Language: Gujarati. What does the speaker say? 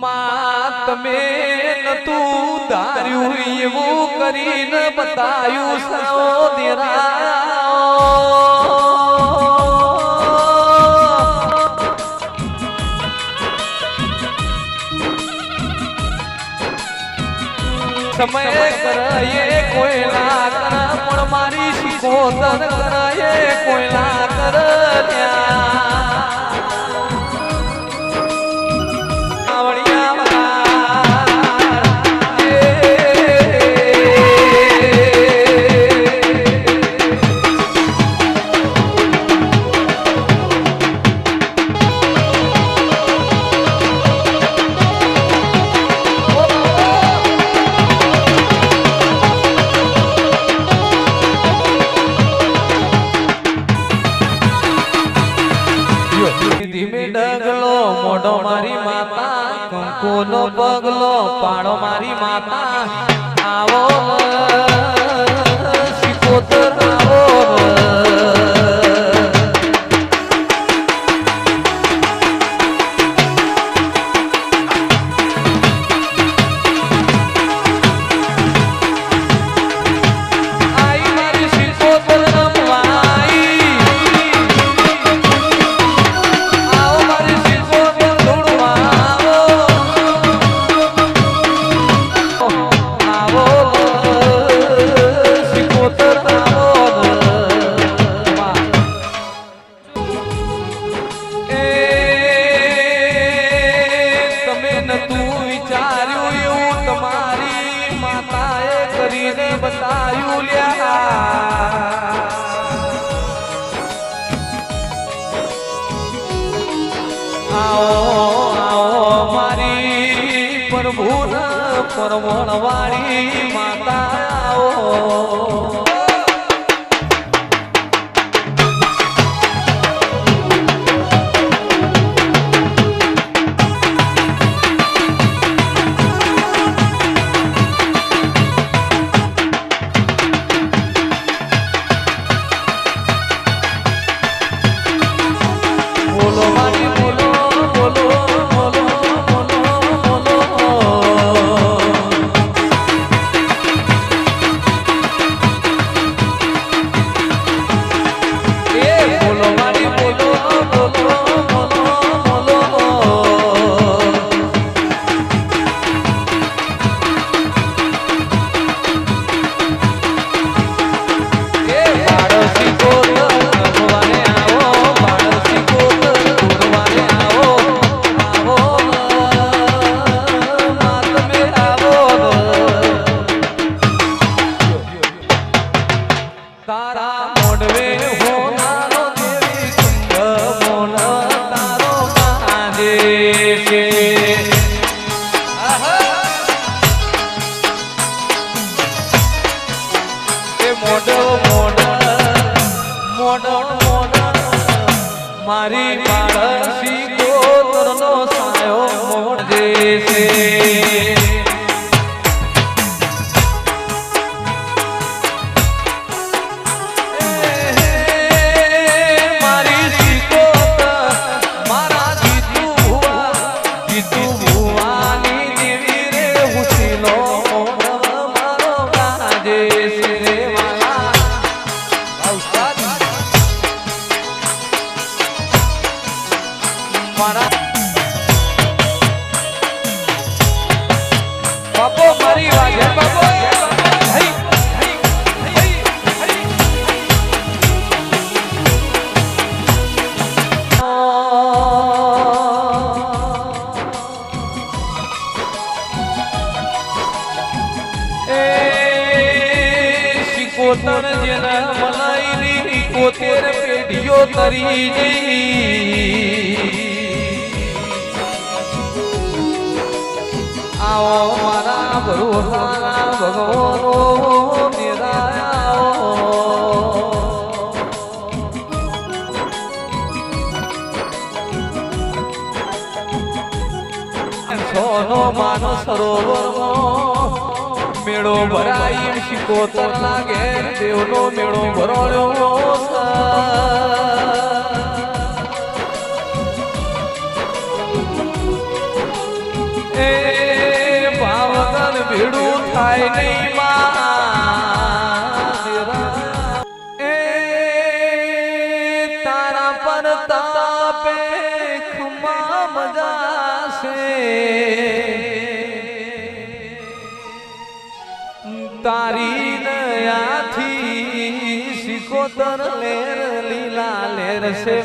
માં તમે નતું ધાર્યું, એવું કરીને બતાયું સાઓ સમય કરાયે કોયલા કર, પણ મારી શીખોતર કરે કોઈ કર ધીમે ડગલો મોઢો મારી માતા કંકુનો પગલો પાડો મારી માતા. આવો આવો મારી પ્રભુન પરમણ વાળી માતા આવો મોઢો મોઢ મોઢો મોઢ મારી બાળસી ગોતરનો સાયો મોડે છે. શિકોતર જેના મલાઈની કોતેર પેઢીઓ તરીજી આવો મારા ભરોસાના ભગવાનો સોનો માન સરોવરમાં મેળો ભરાઈ શિકોતર લાગે દેવનો મેળો ભરોળ્યો એ એ ભીડું થાય નહીં માં તારી નયાથી સિકોતર લેર લીલા લેર છે